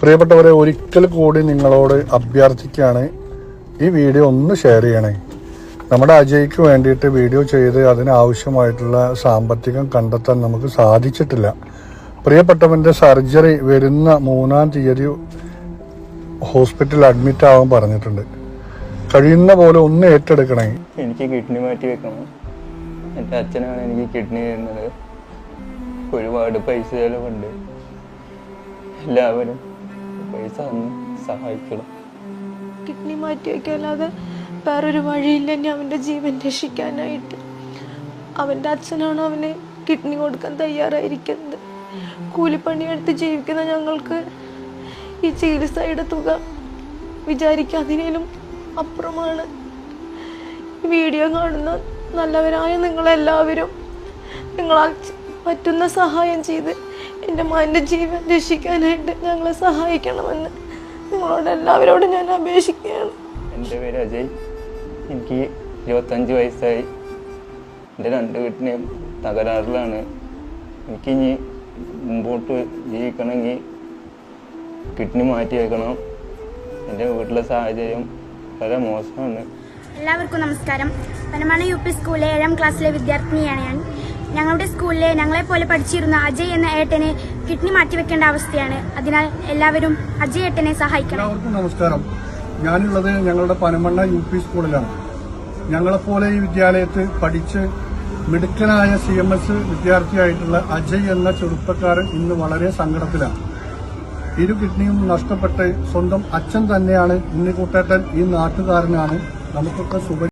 പ്രിയപ്പെട്ടവരെ ഒരിക്കൽ കൂടി നിങ്ങളോട് അഭ്യർത്ഥിക്കുകയാണ്. ഈ വീഡിയോ ഒന്ന് ഷെയർ ചെയ്യണേ. നമ്മുടെ അജയ്ക്ക് വേണ്ടിയിട്ട് വീഡിയോ ചെയ്ത് അതിനാവശ്യമായിട്ടുള്ള സാമ്പത്തികം കണ്ടെത്താൻ നമുക്ക് സാധിച്ചിട്ടില്ല. പ്രിയപ്പെട്ടവന്റെ സർജറി വരുന്ന മൂന്നാം തീയതി ഹോസ്പിറ്റലിൽ അഡ്മിറ്റ് ആവാൻ പറഞ്ഞിട്ടുണ്ട്. കഴിയുന്ന പോലെ ഒന്ന് ഏറ്റെടുക്കണേ. എനിക്ക് കിഡ്നി മാറ്റി വെക്കണം. എന്റെ അച്ഛനാണ് എനിക്ക് കിഡ്നി തരുന്നത്. ഒരുപാട് പൈസ ചിലവുണ്ട്. എല്ലാവരും പൈസ തന്ന് സഹായിക്കണം. കിഡ്നി മാറ്റി വയ്ക്കല്ലാതെ വേറൊരു വഴിയില്ല ഇനി അവന്റെ ജീവൻ രക്ഷിക്കാനായിട്ട്. അവന്റെ അച്ഛനാണ് അവന് കിഡ്നി കൊടുക്കാൻ തയ്യാറായിരിക്കുന്നത്. കൂലിപ്പണിയെടുത്ത് ജീവിക്കുന്ന ഞങ്ങൾക്ക് ഈ ചികിത്സയുടെ തുക വിചാരിക്കാതിനേലും അപ്പുറമാണ്. വീഡിയോ കാണുന്ന നല്ലവരായ നിങ്ങളെല്ലാവരും നിങ്ങളാൽ ചെ- പറ്റുന്ന സഹായം ചെയ്ത് എന്റെ മകന്റെ ജീവൻ രക്ഷിക്കാനായിട്ട് ഞങ്ങളെ സഹായിക്കണമെന്ന് നിങ്ങളോട് എല്ലാവരോടും ഞാൻ അപേക്ഷിക്കുകയാണ്. എന്റെ പേര് അജയ്. എനിക്ക് ഇരുപത്തഞ്ച് വയസ്സായി. എന്റെ രണ്ട് വീട്ടിനെയും തകരാറിലാണ്. എനിക്കിനി മുമ്പോട്ട് ജീവിക്കണമെങ്കിൽ കിഡ്നി മാറ്റി വെക്കണം എന്റെ വീട്ടിലെ സാഹചര്യം വളരെ മോശമാണ്. എല്ലാവർക്കും നമസ്കാരം. പനമണ യു പി സ്കൂളിലെ ഏഴാം ക്ലാസ്സിലെ വിദ്യാർത്ഥിനിയാണ് ഞാൻ. ഞങ്ങളുടെ സ്കൂളിലെ ഞങ്ങളെ പോലെ പഠിച്ചിരുന്ന അജയ് എന്ന ഏട്ടനെ കിഡ്നി മാറ്റിവെക്കേണ്ട അവസ്ഥയാണ്. അതിനാൽ എല്ലാവരും അജയ് ഏട്ടനെ സഹായിക്കണം. നമസ്കാരം. ഞാനുള്ളത് ഞങ്ങളുടെ പനമണ്ണ യു പി സ്കൂളിലാണ്. ഞങ്ങളെപ്പോലെ ഈ വിദ്യാലയത്ത് പഠിച്ച് മിടുക്കനായ സി എം എസ് വിദ്യാർത്ഥിയായിട്ടുള്ള അജയ് എന്ന ചെറുപ്പക്കാരൻ ഇന്ന് വളരെ സങ്കടത്തിലാണ്. ഇരു കിഡ്നിയും നഷ്ടപ്പെട്ട് സ്വന്തം അച്ഛൻ തന്നെയാണ് ഉണ്ണിക്കുട്ടേട്ടൻ ഈ നാട്ടുകാരനാണ്. നമുക്കൊക്കെ സുപരി